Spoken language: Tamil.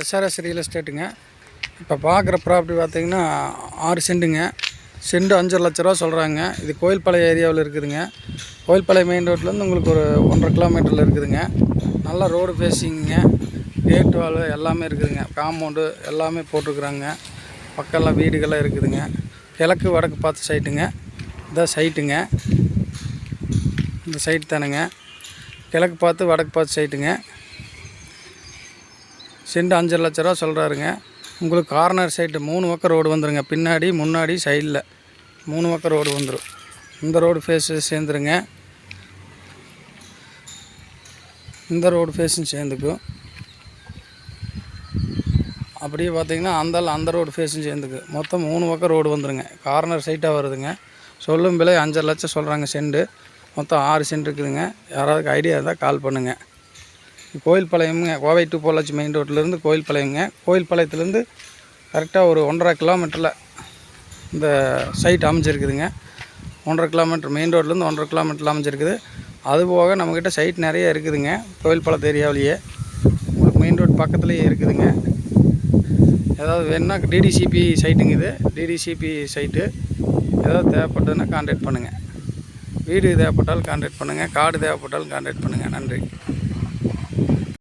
எஸ்ஆர்எஸ் ரியல் எஸ்டேட்டுங்க இப்போ பார்க்குற ப்ராப்பர்ட்டி பார்த்தீங்கன்னா ஆறு செண்டுங்க. செண்டு அஞ்சரை லட்ச ரூபா சொல்கிறாங்க இது கோயில்பாளையம் ஏரியாவில் இருக்குதுங்க. கோயில்பாளையம் மெயின் ரோட்லேருந்து உங்களுக்கு ஒரு ஒன்றரை கிலோமீட்டரில் இருக்குதுங்க. நல்லா ரோடு ஃபேஸிங்க கேட் வால் எல்லாமே இருக்குதுங்க. காம்பவுண்டு எல்லாமே போட்டிருக்குறாங்க. பக்கம்லாம் வீடுகள்லாம் இருக்குதுங்க. கிழக்கு வடக்கு பார்த்து சைட்டுங்க இதான் சைட்டுங்க இந்த சைட் தானுங்க. கிழக்கு பார்த்து வடக்கு பார்த்து சைட்டுங்க செண்டு அஞ்சு லட்ச ரூபா சொல்கிறாருங்க உங்களுக்கு கார்னர் சைட்டு மூணு பக்கம் ரோடு வந்துருங்க. பின்னாடி முன்னாடி சைடில் மூணு பக்கம் ரோடு வந்துடும் இந்த ரோடு ஃபேஸு சேர்ந்துருங்க. இந்த ரோடு ஃபேஸும் சேர்ந்துக்கும். அப்படியே பார்த்தீங்கன்னா அந்த அந்த ரோடு ஃபேஸும் சேர்ந்துக்கு மொத்தம் மூணு பக்கம் ரோடு வந்துருங்க. கார்னர் சைட்டாக வருதுங்க. சொல்லும் விலை அஞ்சரை லட்சம் சொல்கிறாங்க செண்டு. மொத்தம் ஆறு சென்ட் இருக்குதுங்க. யாராவது ஐடியா இருந்தால் கால் பண்ணுங்கள் கோயில்பாளையம்ங்க. கோவை டு பொள்ளாச்சி மெயின் ரோட்லேருந்து கோயில்பாளையங்க கோயில்பாளையத்துலேருந்து கரெக்டாக ஒரு ஒன்றரை கிலோமீட்டரில் இந்த சைட் அமைஞ்சிருக்குதுங்க. ஒன்றரை கிலோமீட்டர் மெயின் ரோட்லேருந்து ஒன்றரை கிலோமீட்டரில் அமைஞ்சிருக்குது. அது போக நம்மக்கிட்ட சைட் நிறைய இருக்குதுங்க. கோயில்பாளையத்து ஏரியாவிலேயே. உங்களுக்கு மெயின் ரோட் பக்கத்துலேயே இருக்குதுங்க. ஏதாவது வேணுன்னா டிடிசிபி சைட்டுங்க இது. டிடிசிபி சைட்டு ஏதாவது தேவைப்பட்டதுன்னா கான்டாக்ட் பண்ணுங்கள் வீடு தேவைப்பட்டாலும் கான்டாக்ட் பண்ணுங்கள் கார்டு தேவைப்பட்டாலும் கான்டாக்ட் பண்ணுங்கள் நன்றி.